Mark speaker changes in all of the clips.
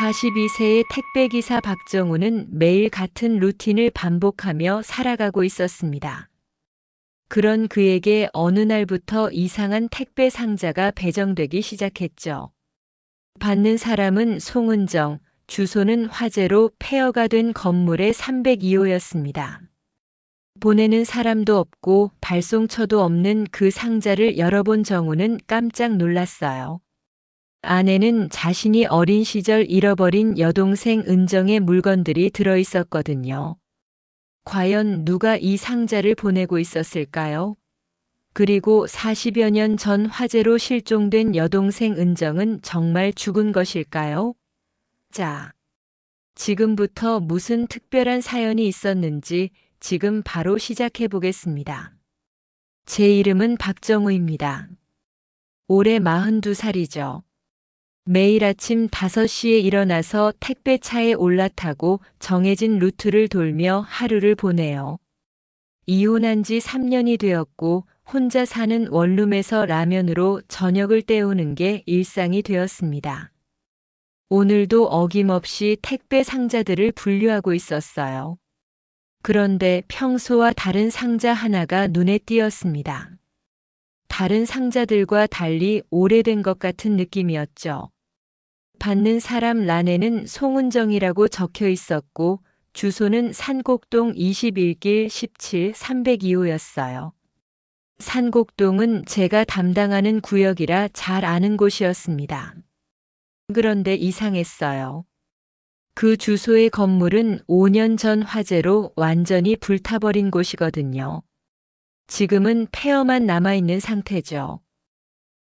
Speaker 1: 42세의 택배기사 박정우는 매일 같은 루틴을 반복하며 살아가고 있었습니다. 그런 그에게 어느 날부터 이상한 택배 상자가 배정되기 시작했죠. 받는 사람은 송은정, 주소는 화재로 폐허가 된 건물의 302호였습니다. 보내는 사람도 없고 발송처도 없는 그 상자를 열어본 정우는 깜짝 놀랐어요. 안에는 자신이 어린 시절 잃어버린 여동생 은정의 물건들이 들어 있었거든요. 과연 누가 이 상자를 보내고 있었을까요? 그리고 40여 년 전 화재로 실종된 여동생 은정은 정말 죽은 것일까요? 자, 지금부터 무슨 특별한 사연이 있었는지 지금 바로 시작해 보겠습니다. 제 이름은 박정우입니다. 올해 42살이죠. 매일 아침 5시에 일어나서 택배차에 올라타고 정해진 루트를 돌며 하루를 보내요. 이혼한 지 3년이 되었고 혼자 사는 원룸에서 라면으로 저녁을 때우는 게 일상이 되었습니다. 오늘도 어김없이 택배 상자들을 분류하고 있었어요. 그런데 평소와 다른 상자 하나가 눈에 띄었습니다. 다른 상자들과 달리 오래된 것 같은 느낌이었죠. 받는 사람 란에는 송은정이라고 적혀 있었고 주소는 산곡동 21길 17 302호였어요. 산곡동은 제가 담당하는 구역이라 잘 아는 곳이었습니다. 그런데 이상했어요. 그 주소의 건물은 5년 전 화재로 완전히 불타버린 곳이거든요. 지금은 폐허만 남아있는 상태죠.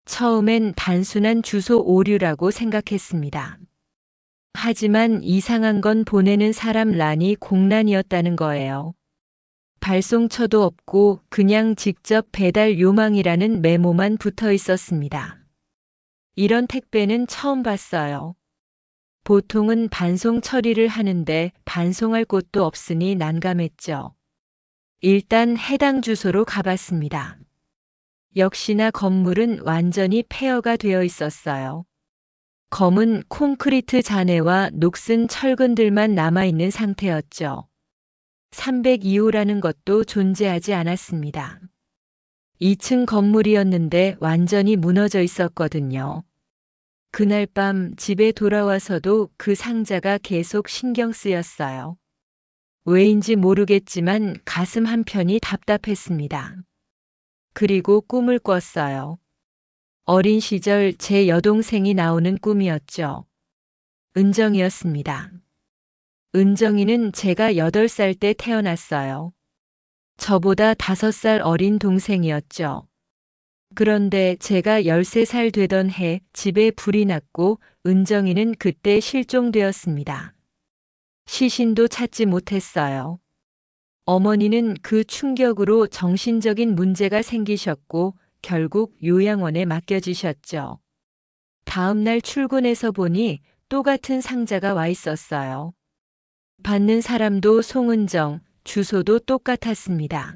Speaker 1: 처음엔 단순한 주소 오류라고 생각했습니다. 하지만 이상한 건 보내는 사람 란이 공란이었다는 거예요. 발송처도 없고 그냥 직접 배달 요망이라는 메모만 붙어 있었습니다. 이런 택배는 처음 봤어요. 보통은 반송 처리를 하는데 반송할 곳도 없으니 난감했죠. 일단 해당 주소로 가봤습니다. 역시나 건물은 완전히 폐허가 되어 있었어요. 검은 콘크리트 잔해와 녹슨 철근들만 남아있는 상태였죠. 302호라는 것도 존재하지 않았습니다. 2층 건물이었는데 완전히 무너져 있었거든요. 그날 밤 집에 돌아와서도 그 상자가 계속 신경 쓰였어요. 왜인지 모르겠지만 가슴 한편이 답답했습니다. 그리고 꿈을 꿨어요. 어린 시절 제 여동생이 나오는 꿈이었죠. 은정이었습니다. 은정이는 제가 8살 때 태어났어요. 저보다 5살 어린 동생이었죠. 그런데 제가 13살 되던 해 집에 불이 났고 은정이는 그때 실종되었습니다. 시신도 찾지 못했어요. 어머니는 그 충격으로 정신적인 문제가 생기셨고 결국 요양원에 맡겨지셨죠. 다음 날 출근해서 보니 또 같은 상자가 와 있었어요. 받는 사람도 송은정, 주소도 똑같았습니다.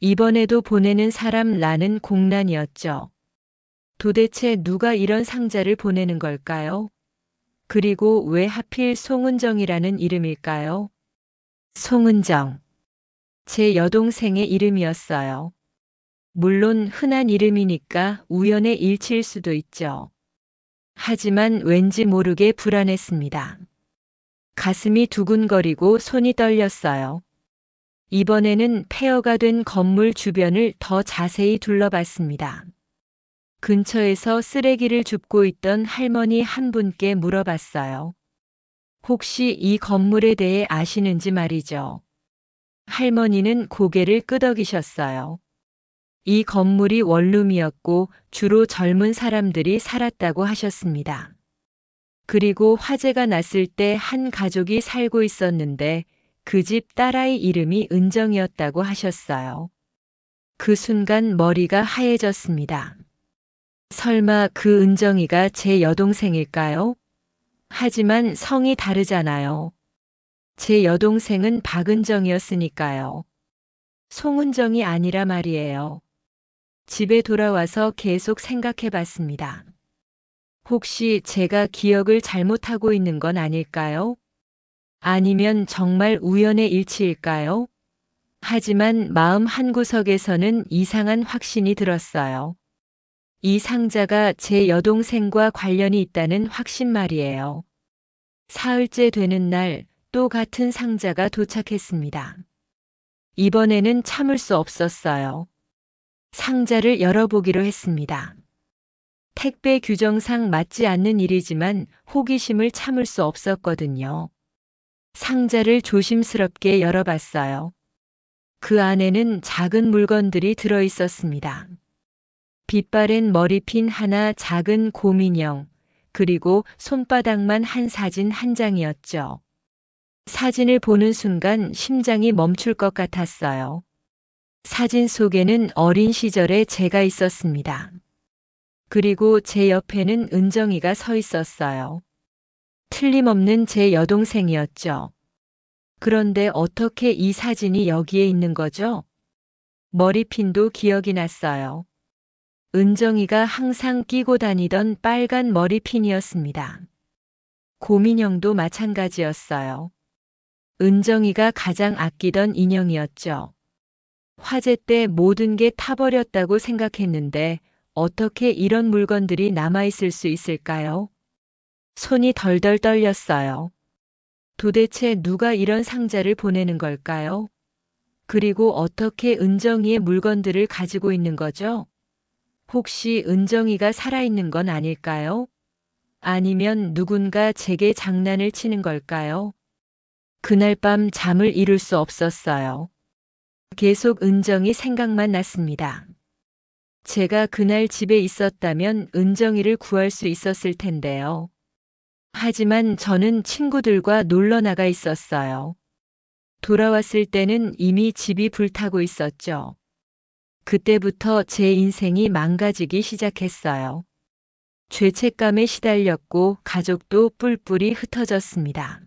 Speaker 1: 이번에도 보내는 사람 나는 공란이었죠. 도대체 누가 이런 상자를 보내는 걸까요? 그리고 왜 하필 송은정이라는 이름일까요? 송은정. 제 여동생의 이름이었어요. 물론 흔한 이름이니까 우연의 일치일 수도 있죠. 하지만 왠지 모르게 불안했습니다. 가슴이 두근거리고 손이 떨렸어요. 이번에는 폐허가 된 건물 주변을 더 자세히 둘러봤습니다. 근처에서 쓰레기를 줍고 있던 할머니 한 분께 물어봤어요. 혹시 이 건물에 대해 아시는지 말이죠. 할머니는 고개를 끄덕이셨어요. 이 건물이 원룸이었고 주로 젊은 사람들이 살았다고 하셨습니다. 그리고 화재가 났을 때 한 가족이 살고 있었는데 그 집 딸아이 이름이 은정이었다고 하셨어요. 그 순간 머리가 하얘졌습니다. 설마 그 은정이가 제 여동생일까요? 하지만 성이 다르잖아요. 제 여동생은 박은정이었으니까요. 송은정이 아니라 말이에요. 집에 돌아와서 계속 생각해 봤습니다. 혹시 제가 기억을 잘못하고 있는 건 아닐까요? 아니면 정말 우연의 일치일까요? 하지만 마음 한구석에서는 이상한 확신이 들었어요. 이 상자가 제 여동생과 관련이 있다는 확신 말이에요. 사흘째 되는 날 또 같은 상자가 도착했습니다. 이번에는 참을 수 없었어요. 상자를 열어보기로 했습니다. 택배 규정상 맞지 않는 일이지만 호기심을 참을 수 없었거든요. 상자를 조심스럽게 열어봤어요. 그 안에는 작은 물건들이 들어 있었습니다. 빛바랜 머리핀 하나 작은 곰인형, 그리고 손바닥만 한 사진 한 장이었죠. 사진을 보는 순간 심장이 멈출 것 같았어요. 사진 속에는 어린 시절의 제가 있었습니다. 그리고 제 옆에는 은정이가 서 있었어요. 틀림없는 제 여동생이었죠. 그런데 어떻게 이 사진이 여기에 있는 거죠? 머리핀도 기억이 났어요. 은정이가 항상 끼고 다니던 빨간 머리핀이었습니다. 고민형도 마찬가지였어요. 은정이가 가장 아끼던 인형이었죠. 화재 때 모든 게 타버렸다고 생각했는데 어떻게 이런 물건들이 남아있을 수 있을까요? 손이 덜덜 떨렸어요. 도대체 누가 이런 상자를 보내는 걸까요? 그리고 어떻게 은정이의 물건들을 가지고 있는 거죠? 혹시 은정이가 살아있는 건 아닐까요? 아니면 누군가 제게 장난을 치는 걸까요? 그날 밤 잠을 이룰 수 없었어요. 계속 은정이 생각만 났습니다. 제가 그날 집에 있었다면 은정이를 구할 수 있었을 텐데요. 하지만 저는 친구들과 놀러 나가 있었어요. 돌아왔을 때는 이미 집이 불타고 있었죠. 그때부터 제 인생이 망가지기 시작했어요. 죄책감에 시달렸고 가족도 뿔뿔이 흩어졌습니다.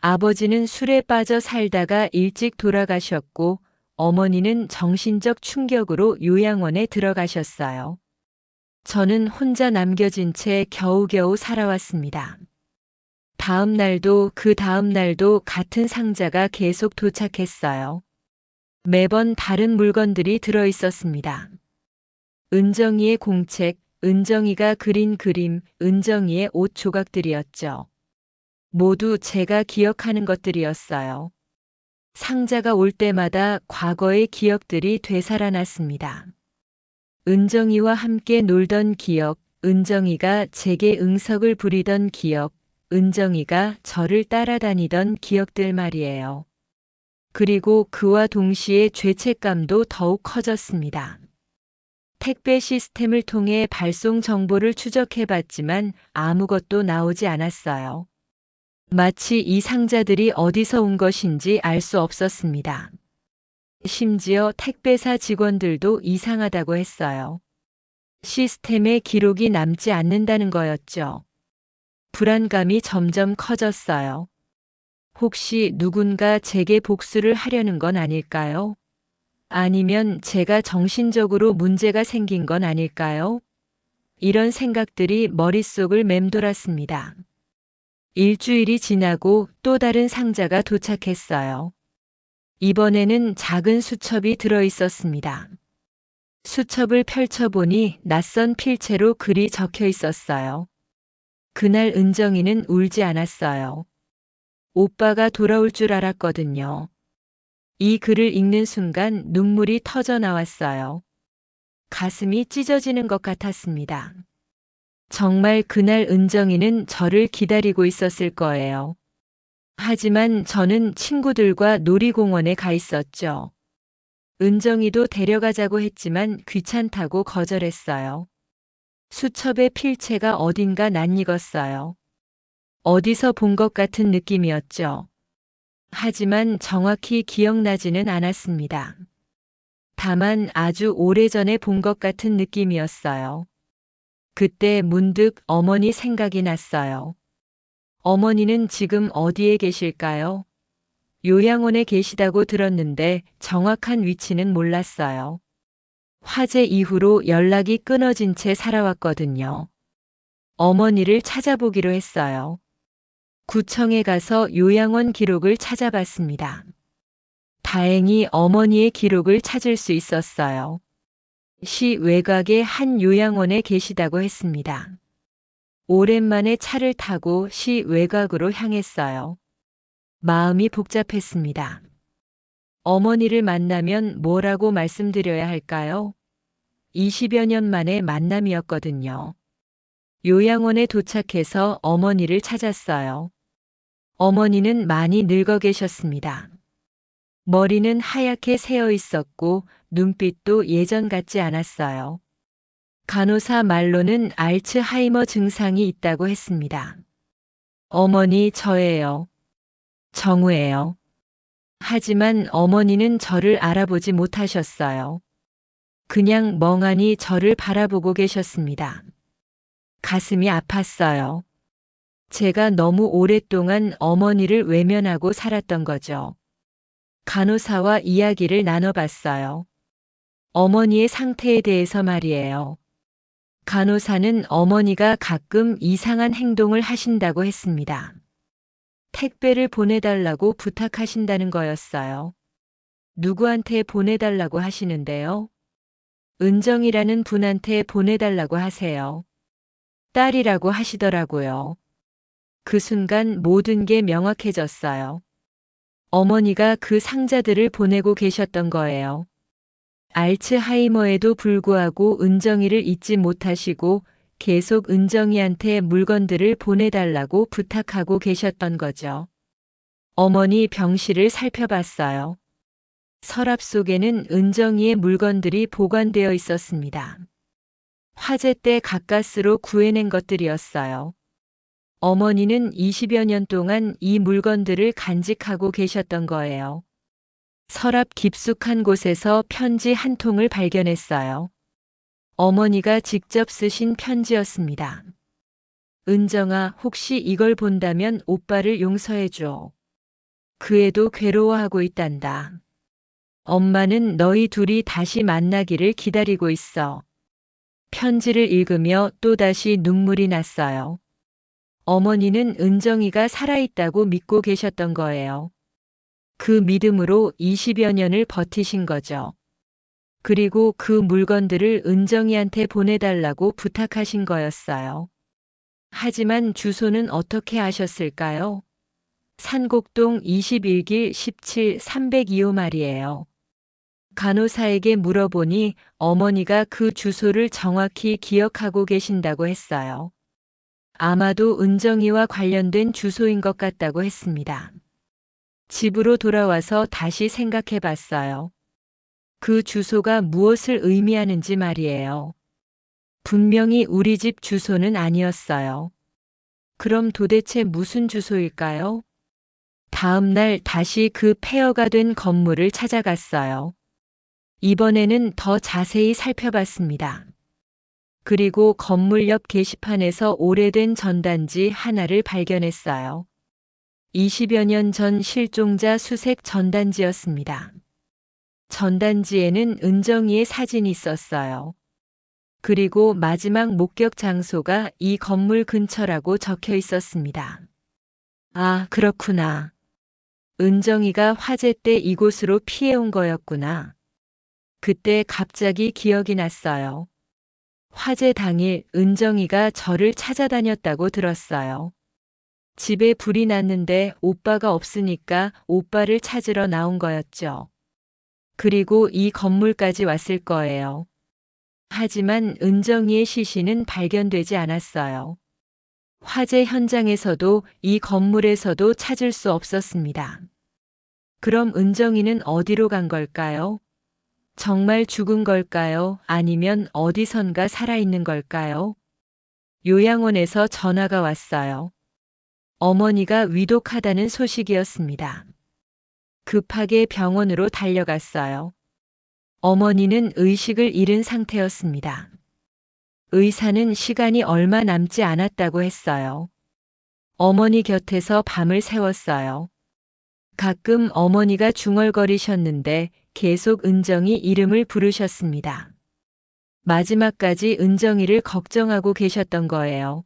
Speaker 1: 아버지는 술에 빠져 살다가 일찍 돌아가셨고 어머니는 정신적 충격으로 요양원에 들어가셨어요. 저는 혼자 남겨진 채 겨우겨우 살아왔습니다. 다음 날도 그 다음 날도 같은 상자가 계속 도착했어요. 매번 다른 물건들이 들어 있었습니다. 은정이의 공책, 은정이가 그린 그림, 은정이의 옷 조각들이었죠. 모두 제가 기억하는 것들이었어요. 상자가 올 때마다 과거의 기억들이 되살아났습니다. 은정이와 함께 놀던 기억, 은정이가 제게 응석을 부리던 기억, 은정이가 저를 따라다니던 기억들 말이에요. 그리고 그와 동시에 죄책감도 더욱 커졌습니다. 택배 시스템을 통해 발송 정보를 추적해 봤지만 아무것도 나오지 않았어요. 마치 이 상자들이 어디서 온 것인지 알 수 없었습니다. 심지어 택배사 직원들도 이상하다고 했어요. 시스템에 기록이 남지 않는다는 거였죠. 불안감이 점점 커졌어요. 혹시 누군가 제게 복수를 하려는 건 아닐까요? 아니면 제가 정신적으로 문제가 생긴 건 아닐까요? 이런 생각들이 머릿속을 맴돌았습니다. 일주일이 지나고 또 다른 상자가 도착했어요. 이번에는 작은 수첩이 들어 있었습니다. 수첩을 펼쳐보니 낯선 필체로 글이 적혀 있었어요. 그날 은정이는 울지 않았어요. 오빠가 돌아올 줄 알았거든요. 이 글을 읽는 순간 눈물이 터져 나왔어요. 가슴이 찢어지는 것 같았습니다. 정말 그날 은정이는 저를 기다리고 있었을 거예요. 하지만 저는 친구들과 놀이공원에 가 있었죠. 은정이도 데려가자고 했지만 귀찮다고 거절했어요. 수첩의 필체가 어딘가 낯익었어요. 어디서 본 것 같은 느낌이었죠. 하지만 정확히 기억나지는 않았습니다. 다만 아주 오래전에 본 것 같은 느낌이었어요. 그때 문득 어머니 생각이 났어요. 어머니는 지금 어디에 계실까요? 요양원에 계시다고 들었는데 정확한 위치는 몰랐어요. 화재 이후로 연락이 끊어진 채 살아왔거든요. 어머니를 찾아보기로 했어요. 구청에 가서 요양원 기록을 찾아봤습니다. 다행히 어머니의 기록을 찾을 수 있었어요. 시 외곽의 한 요양원에 계시다고 했습니다. 오랜만에 차를 타고 시 외곽으로 향했어요. 마음이 복잡했습니다. 어머니를 만나면 뭐라고 말씀드려야 할까요? 20여 년 만의 만남이었거든요. 요양원에 도착해서 어머니를 찾았어요. 어머니는 많이 늙어 계셨습니다. 머리는 하얗게 새어 있었고 눈빛도 예전 같지 않았어요. 간호사 말로는 알츠하이머 증상이 있다고 했습니다. 어머니 저예요. 정우예요. 하지만 어머니는 저를 알아보지 못하셨어요. 그냥 멍하니 저를 바라보고 계셨습니다. 가슴이 아팠어요. 제가 너무 오랫동안 어머니를 외면하고 살았던 거죠. 간호사와 이야기를 나눠봤어요. 어머니의 상태에 대해서 말이에요. 간호사는 어머니가 가끔 이상한 행동을 하신다고 했습니다. 택배를 보내달라고 부탁하신다는 거였어요. 누구한테 보내달라고 하시는데요? 은정이라는 분한테 보내달라고 하세요. 딸이라고 하시더라고요. 그 순간 모든 게 명확해졌어요. 어머니가 그 상자들을 보내고 계셨던 거예요. 알츠하이머에도 불구하고 은정이를 잊지 못하시고 계속 은정이한테 물건들을 보내달라고 부탁하고 계셨던 거죠. 어머니 병실을 살펴봤어요. 서랍 속에는 은정이의 물건들이 보관되어 있었습니다. 화재 때 가까스로 구해낸 것들이었어요. 어머니는 20여 년 동안 이 물건들을 간직하고 계셨던 거예요. 서랍 깊숙한 곳에서 편지 한 통을 발견했어요. 어머니가 직접 쓰신 편지였습니다. 은정아, 혹시 이걸 본다면 오빠를 용서해줘. 그 애도 괴로워하고 있단다. 엄마는 너희 둘이 다시 만나기를 기다리고 있어. 편지를 읽으며 또다시 눈물이 났어요. 어머니는 은정이가 살아있다고 믿고 계셨던 거예요. 그 믿음으로 20여 년을 버티신 거죠. 그리고 그 물건들을 은정이한테 보내달라고 부탁하신 거였어요. 하지만 주소는 어떻게 아셨을까요? 산곡동 21길 17 302호 말이에요. 간호사에게 물어보니 어머니가 그 주소를 정확히 기억하고 계신다고 했어요. 아마도 은정이와 관련된 주소인 것 같다고 했습니다. 집으로 돌아와서 다시 생각해 봤어요. 그 주소가 무엇을 의미하는지 말이에요. 분명히 우리 집 주소는 아니었어요. 그럼 도대체 무슨 주소일까요? 다음 날 다시 그 폐허가 된 건물을 찾아갔어요. 이번에는 더 자세히 살펴봤습니다. 그리고 건물 옆 게시판에서 오래된 전단지 하나를 발견했어요. 20여 년 전 실종자 수색 전단지였습니다. 전단지에는 은정이의 사진이 있었어요. 그리고 마지막 목격 장소가 이 건물 근처라고 적혀 있었습니다. 아, 그렇구나. 은정이가 화재 때 이곳으로 피해온 거였구나. 그때 갑자기 기억이 났어요. 화재 당일 은정이가 저를 찾아다녔다고 들었어요. 집에 불이 났는데 오빠가 없으니까 오빠를 찾으러 나온 거였죠. 그리고 이 건물까지 왔을 거예요. 하지만 은정이의 시신은 발견되지 않았어요. 화재 현장에서도 이 건물에서도 찾을 수 없었습니다. 그럼 은정이는 어디로 간 걸까요? 정말 죽은 걸까요? 아니면 어디선가 살아있는 걸까요? 요양원에서 전화가 왔어요. 어머니가 위독하다는 소식이었습니다. 급하게 병원으로 달려갔어요. 어머니는 의식을 잃은 상태였습니다. 의사는 시간이 얼마 남지 않았다고 했어요. 어머니 곁에서 밤을 새웠어요. 가끔 어머니가 중얼거리셨는데 계속 은정이 이름을 부르셨습니다. 마지막까지 은정이를 걱정하고 계셨던 거예요.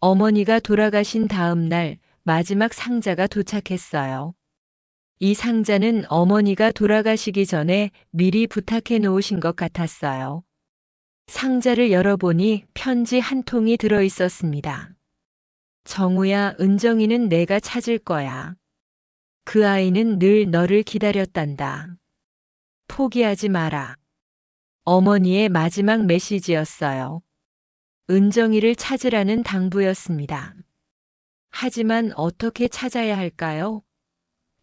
Speaker 1: 어머니가 돌아가신 다음 날 마지막 상자가 도착했어요. 이 상자는 어머니가 돌아가시기 전에 미리 부탁해 놓으신 것 같았어요. 상자를 열어보니 편지 한 통이 들어 있었습니다. 정우야, 은정이는 내가 찾을 거야. 그 아이는 늘 너를 기다렸단다. 포기하지 마라. 어머니의 마지막 메시지였어요. 은정이를 찾으라는 당부였습니다. 하지만 어떻게 찾아야 할까요?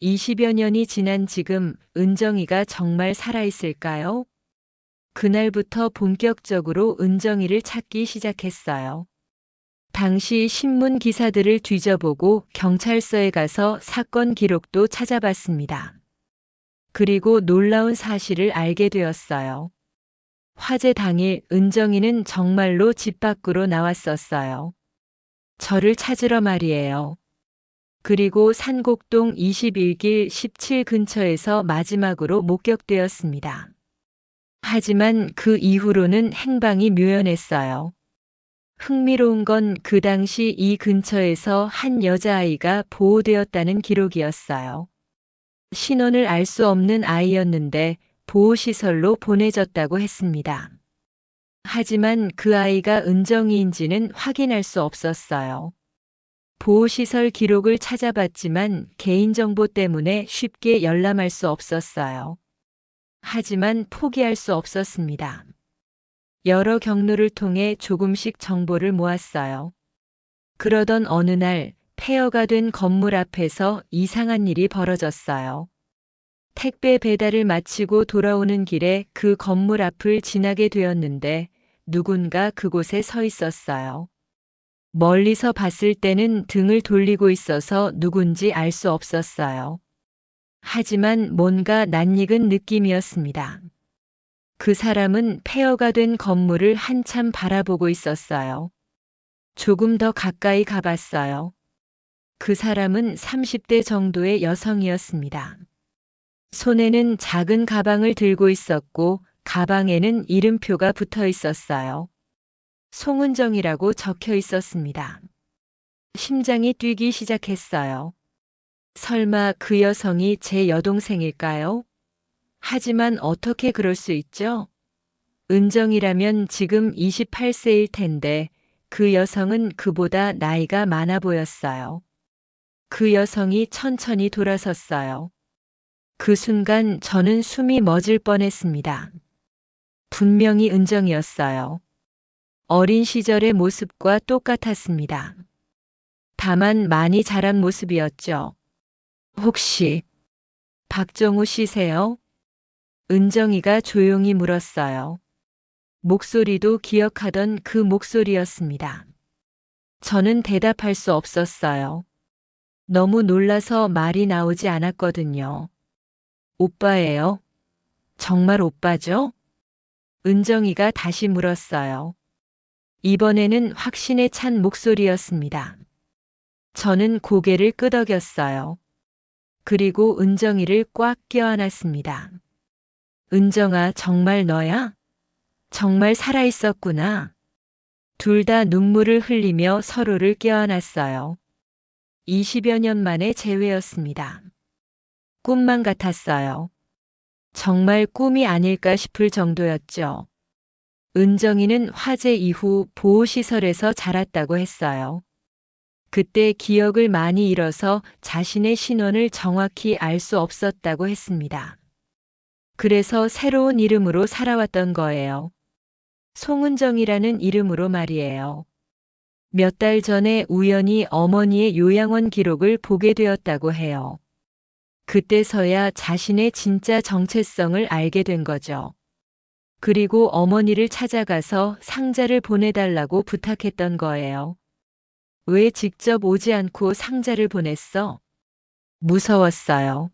Speaker 1: 20여 년이 지난 지금 은정이가 정말 살아있을까요? 그날부터 본격적으로 은정이를 찾기 시작했어요. 당시 신문 기사들을 뒤져보고 경찰서에 가서 사건 기록도 찾아봤습니다. 그리고 놀라운 사실을 알게 되었어요. 화재 당일 은정이는 정말로 집 밖으로 나왔었어요. 저를 찾으러 말이에요. 그리고 산곡동 21길 17 근처에서 마지막으로 목격되었습니다. 하지만 그 이후로는 행방이 묘연했어요. 흥미로운 건 그 당시 이 근처에서 한 여자아이가 보호되었다는 기록이었어요. 신원을 알 수 없는 아이였는데 보호시설로 보내졌다고 했습니다. 하지만 그 아이가 은정이인지는 확인할 수 없었어요. 보호시설 기록을 찾아봤지만 개인정보 때문에 쉽게 열람할 수 없었어요. 하지만 포기할 수 없었습니다. 여러 경로를 통해 조금씩 정보를 모았어요. 그러던 어느 날 폐허가 된 건물 앞에서 이상한 일이 벌어졌어요. 택배 배달을 마치고 돌아오는 길에 그 건물 앞을 지나게 되었는데 누군가 그곳에 서 있었어요. 멀리서 봤을 때는 등을 돌리고 있어서 누군지 알 수 없었어요. 하지만 뭔가 낯익은 느낌이었습니다. 그 사람은 폐허가 된 건물을 한참 바라보고 있었어요. 조금 더 가까이 가봤어요. 그 사람은 30대 정도의 여성이었습니다. 손에는 작은 가방을 들고 있었고 가방에는 이름표가 붙어 있었어요. 송은정이라고 적혀 있었습니다. 심장이 뛰기 시작했어요. 설마 그 여성이 제 여동생일까요? 하지만 어떻게 그럴 수 있죠? 은정이라면 지금 28세일 텐데 그 여성은 그보다 나이가 많아 보였어요. 그 여성이 천천히 돌아섰어요. 그 순간 저는 숨이 멎을 뻔했습니다. 분명히 은정이었어요. 어린 시절의 모습과 똑같았습니다. 다만 많이 자란 모습이었죠. 혹시 박정우 씨세요? 은정이가 조용히 물었어요. 목소리도 기억하던 그 목소리였습니다. 저는 대답할 수 없었어요. 너무 놀라서 말이 나오지 않았거든요. 오빠예요? 정말 오빠죠? 은정이가 다시 물었어요. 이번에는 확신에 찬 목소리였습니다. 저는 고개를 끄덕였어요. 그리고 은정이를 꽉 껴안았습니다. 은정아, 정말 너야? 정말 살아있었구나. 둘 다 눈물을 흘리며 서로를 껴안았어요. 20여 년 만의 재회였습니다. 꿈만 같았어요. 정말 꿈이 아닐까 싶을 정도였죠. 은정이는 화재 이후 보호시설에서 자랐다고 했어요. 그때 기억을 많이 잃어서 자신의 신원을 정확히 알 수 없었다고 했습니다. 그래서 새로운 이름으로 살아왔던 거예요. 송은정이라는 이름으로 말이에요. 몇 달 전에 우연히 어머니의 요양원 기록을 보게 되었다고 해요. 그때서야 자신의 진짜 정체성을 알게 된 거죠. 그리고 어머니를 찾아가서 상자를 보내달라고 부탁했던 거예요. 왜 직접 오지 않고 상자를 보냈어? 무서웠어요.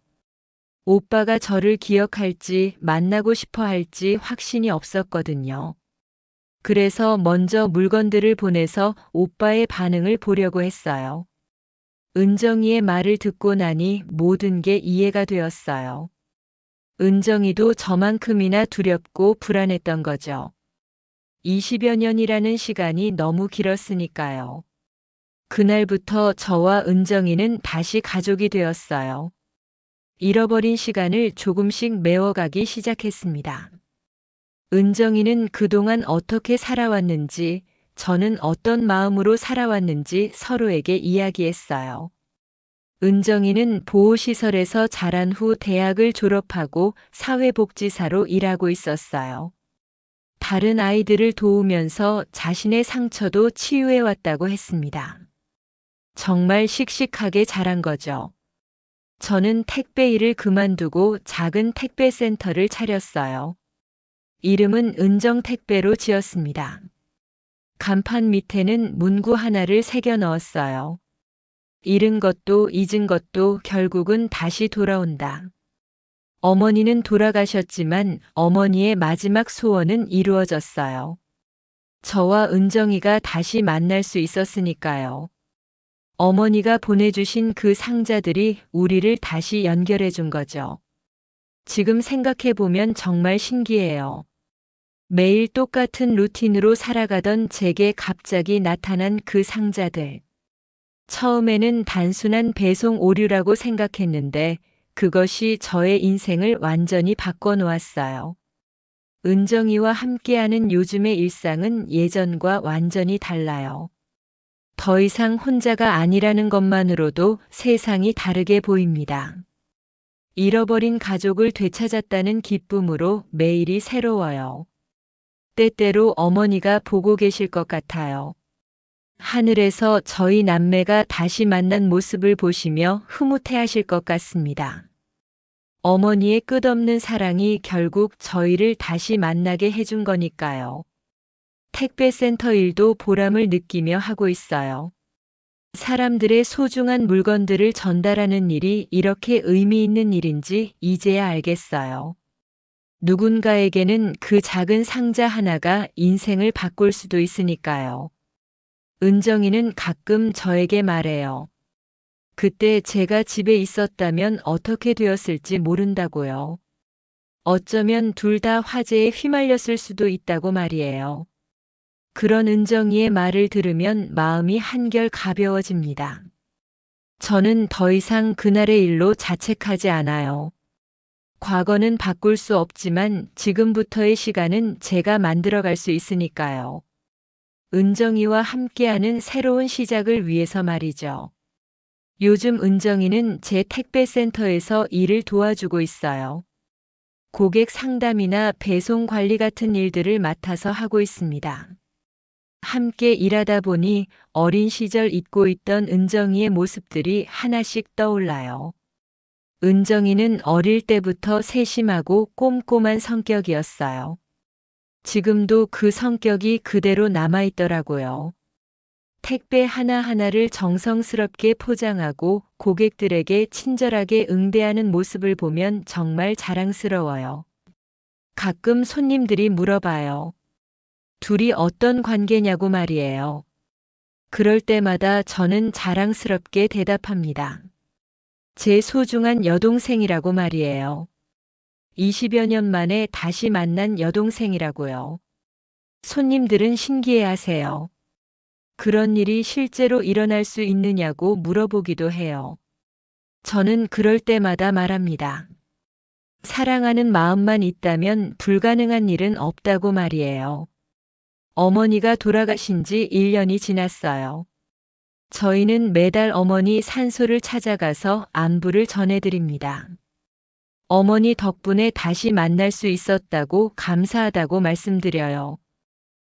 Speaker 1: 오빠가 저를 기억할지 만나고 싶어 할지 확신이 없었거든요. 그래서 먼저 물건들을 보내서 오빠의 반응을 보려고 했어요. 은정이의 말을 듣고 나니 모든 게 이해가 되었어요. 은정이도 저만큼이나 두렵고 불안했던 거죠. 20여 년이라는 시간이 너무 길었으니까요. 그날부터 저와 은정이는 다시 가족이 되었어요. 잃어버린 시간을 조금씩 메워가기 시작했습니다. 은정이는 그동안 어떻게 살아왔는지, 저는 어떤 마음으로 살아왔는지 서로에게 이야기했어요. 은정이는 보호시설에서 자란 후 대학을 졸업하고 사회복지사로 일하고 있었어요. 다른 아이들을 도우면서 자신의 상처도 치유해왔다고 했습니다. 정말 씩씩하게 자란 거죠. 저는 택배 일을 그만두고 작은 택배 센터를 차렸어요. 이름은 은정 택배로 지었습니다. 간판 밑에는 문구 하나를 새겨 넣었어요. 잃은 것도 잊은 것도 결국은 다시 돌아온다. 어머니는 돌아가셨지만 어머니의 마지막 소원은 이루어졌어요. 저와 은정이가 다시 만날 수 있었으니까요. 어머니가 보내주신 그 상자들이 우리를 다시 연결해 준 거죠. 지금 생각해 보면 정말 신기해요. 매일 똑같은 루틴으로 살아가던 제게 갑자기 나타난 그 상자들. 처음에는 단순한 배송 오류라고 생각했는데 그것이 저의 인생을 완전히 바꿔놓았어요. 은정이와 함께하는 요즘의 일상은 예전과 완전히 달라요. 더 이상 혼자가 아니라는 것만으로도 세상이 다르게 보입니다. 잃어버린 가족을 되찾았다는 기쁨으로 매일이 새로워요. 때때로 어머니가 보고 계실 것 같아요. 하늘에서 저희 남매가 다시 만난 모습을 보시며 흐뭇해 하실 것 같습니다. 어머니의 끝없는 사랑이 결국 저희를 다시 만나게 해준 거니까요. 택배센터 일도 보람을 느끼며 하고 있어요. 사람들의 소중한 물건들을 전달하는 일이 이렇게 의미 있는 일인지 이제야 알겠어요. 누군가에게는 그 작은 상자 하나가 인생을 바꿀 수도 있으니까요. 은정이는 가끔 저에게 말해요. 그때 제가 집에 있었다면 어떻게 되었을지 모른다고요. 어쩌면 둘 다 화재에 휘말렸을 수도 있다고 말이에요. 그런 은정이의 말을 들으면 마음이 한결 가벼워집니다. 저는 더 이상 그날의 일로 자책하지 않아요. 과거는 바꿀 수 없지만 지금부터의 시간은 제가 만들어갈 수 있으니까요. 은정이와 함께하는 새로운 시작을 위해서 말이죠. 요즘 은정이는 제 택배센터에서 일을 도와주고 있어요. 고객 상담이나 배송 관리 같은 일들을 맡아서 하고 있습니다. 함께 일하다 보니 어린 시절 잊고 있던 은정이의 모습들이 하나씩 떠올라요. 은정이는 어릴 때부터 세심하고 꼼꼼한 성격이었어요. 지금도 그 성격이 그대로 남아있더라고요. 택배 하나하나를 정성스럽게 포장하고 고객들에게 친절하게 응대하는 모습을 보면 정말 자랑스러워요. 가끔 손님들이 물어봐요. 둘이 어떤 관계냐고 말이에요. 그럴 때마다 저는 자랑스럽게 대답합니다. 제 소중한 여동생이라고 말이에요. 20여 년 만에 다시 만난 여동생이라고요. 손님들은 신기해 하세요. 그런 일이 실제로 일어날 수 있느냐고 물어보기도 해요. 저는 그럴 때마다 말합니다. 사랑하는 마음만 있다면 불가능한 일은 없다고 말이에요. 어머니가 돌아가신 지 1년이 지났어요. 저희는 매달 어머니 산소를 찾아가서 안부를 전해드립니다. 어머니 덕분에 다시 만날 수 있었다고 감사하다고 말씀드려요.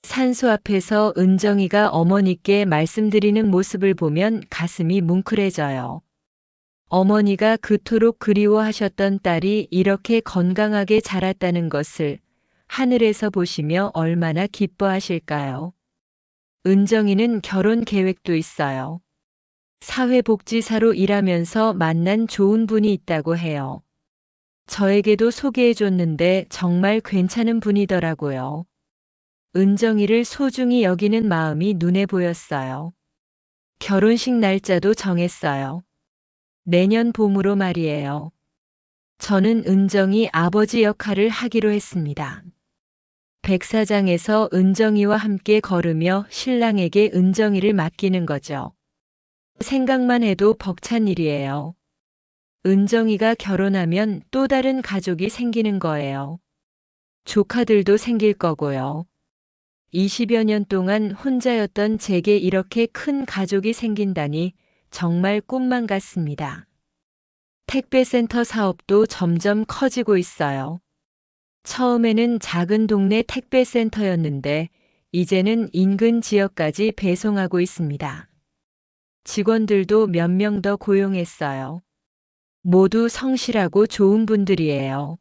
Speaker 1: 산소 앞에서 은정이가 어머니께 말씀드리는 모습을 보면 가슴이 뭉클해져요. 어머니가 그토록 그리워하셨던 딸이 이렇게 건강하게 자랐다는 것을 하늘에서 보시며 얼마나 기뻐하실까요? 은정이는 결혼 계획도 있어요. 사회복지사로 일하면서 만난 좋은 분이 있다고 해요. 저에게도 소개해 줬는데 정말 괜찮은 분이더라고요. 은정이를 소중히 여기는 마음이 눈에 보였어요. 결혼식 날짜도 정했어요. 내년 봄으로 말이에요. 저는 은정이 아버지 역할을 하기로 했습니다. 백사장에서 은정이와 함께 걸으며 신랑에게 은정이를 맡기는 거죠. 생각만 해도 벅찬 일이에요. 은정이가 결혼하면 또 다른 가족이 생기는 거예요. 조카들도 생길 거고요. 20여 년 동안 혼자였던 제게 이렇게 큰 가족이 생긴다니 정말 꿈만 같습니다. 택배센터 사업도 점점 커지고 있어요. 처음에는 작은 동네 택배센터였는데 이제는 인근 지역까지 배송하고 있습니다. 직원들도 몇 명 더 고용했어요. 모두 성실하고 좋은 분들이에요.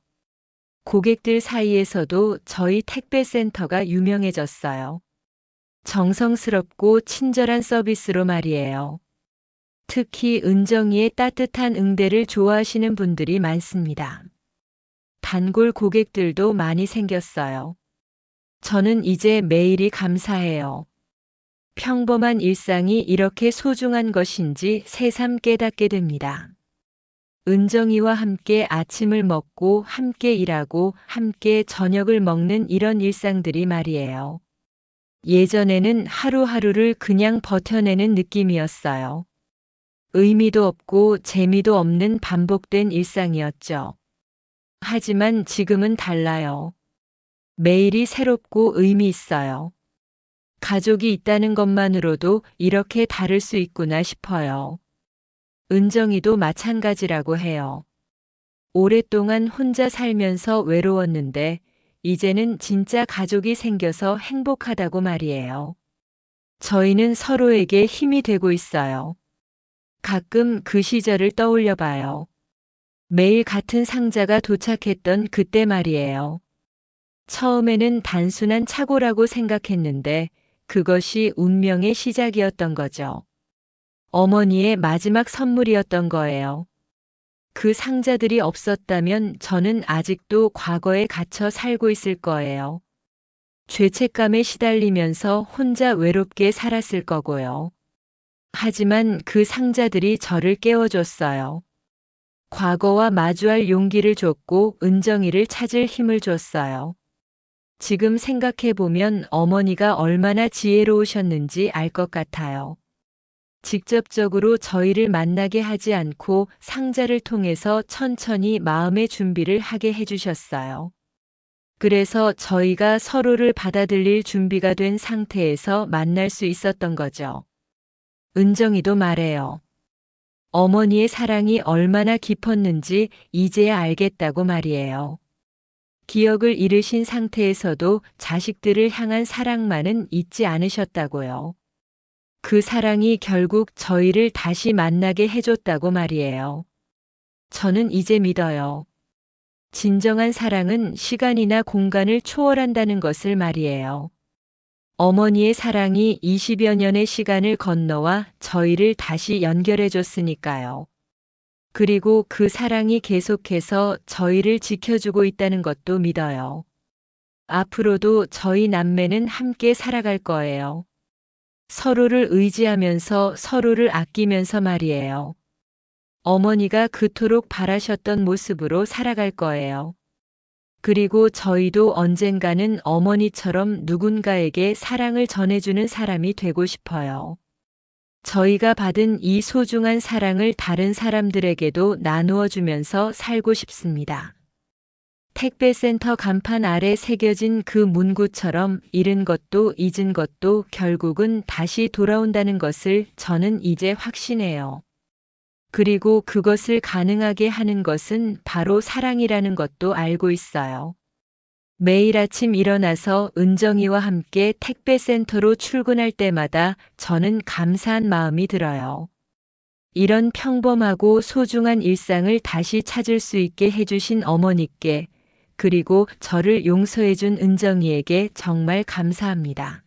Speaker 1: 고객들 사이에서도 저희 택배센터가 유명해졌어요. 정성스럽고 친절한 서비스로 말이에요. 특히 은정이의 따뜻한 응대를 좋아하시는 분들이 많습니다. 단골 고객들도 많이 생겼어요. 저는 이제 매일이 감사해요. 평범한 일상이 이렇게 소중한 것인지 새삼 깨닫게 됩니다. 은정이와 함께 아침을 먹고 함께 일하고 함께 저녁을 먹는 이런 일상들이 말이에요. 예전에는 하루하루를 그냥 버텨내는 느낌이었어요. 의미도 없고 재미도 없는 반복된 일상이었죠. 하지만 지금은 달라요. 매일이 새롭고 의미 있어요. 가족이 있다는 것만으로도 이렇게 다를 수 있구나 싶어요. 은정이도 마찬가지라고 해요. 오랫동안 혼자 살면서 외로웠는데 이제는 진짜 가족이 생겨서 행복하다고 말이에요. 저희는 서로에게 힘이 되고 있어요. 가끔 그 시절을 떠올려 봐요. 매일 같은 상자가 도착했던 그때 말이에요. 처음에는 단순한 착오라고 생각했는데 그것이 운명의 시작이었던 거죠. 어머니의 마지막 선물이었던 거예요. 그 상자들이 없었다면 저는 아직도 과거에 갇혀 살고 있을 거예요. 죄책감에 시달리면서 혼자 외롭게 살았을 거고요. 하지만 그 상자들이 저를 깨워줬어요. 과거와 마주할 용기를 줬고 은정이를 찾을 힘을 줬어요. 지금 생각해보면 어머니가 얼마나 지혜로우셨는지 알 것 같아요. 직접적으로 저희를 만나게 하지 않고 상자를 통해서 천천히 마음의 준비를 하게 해주셨어요. 그래서 저희가 서로를 받아들일 준비가 된 상태에서 만날 수 있었던 거죠. 은정이도 말해요. 어머니의 사랑이 얼마나 깊었는지 이제야 알겠다고 말이에요. 기억을 잃으신 상태에서도 자식들을 향한 사랑만은 잊지 않으셨다고요. 그 사랑이 결국 저희를 다시 만나게 해줬다고 말이에요. 저는 이제 믿어요. 진정한 사랑은 시간이나 공간을 초월한다는 것을 말이에요. 어머니의 사랑이 20여 년의 시간을 건너와 저희를 다시 연결해 줬으니까요. 그리고 그 사랑이 계속해서 저희를 지켜주고 있다는 것도 믿어요. 앞으로도 저희 남매는 함께 살아갈 거예요. 서로를 의지하면서 서로를 아끼면서 말이에요. 어머니가 그토록 바라셨던 모습으로 살아갈 거예요. 그리고 저희도 언젠가는 어머니처럼 누군가에게 사랑을 전해주는 사람이 되고 싶어요. 저희가 받은 이 소중한 사랑을 다른 사람들에게도 나누어 주면서 살고 싶습니다. 택배센터 간판 아래 새겨진 그 문구처럼 잃은 것도 잊은 것도 결국은 다시 돌아온다는 것을 저는 이제 확신해요. 그리고 그것을 가능하게 하는 것은 바로 사랑이라는 것도 알고 있어요. 매일 아침 일어나서 은정이와 함께 택배센터로 출근할 때마다 저는 감사한 마음이 들어요. 이런 평범하고 소중한 일상을 다시 찾을 수 있게 해주신 어머니께 그리고 저를 용서해준 은정이에게 정말 감사합니다.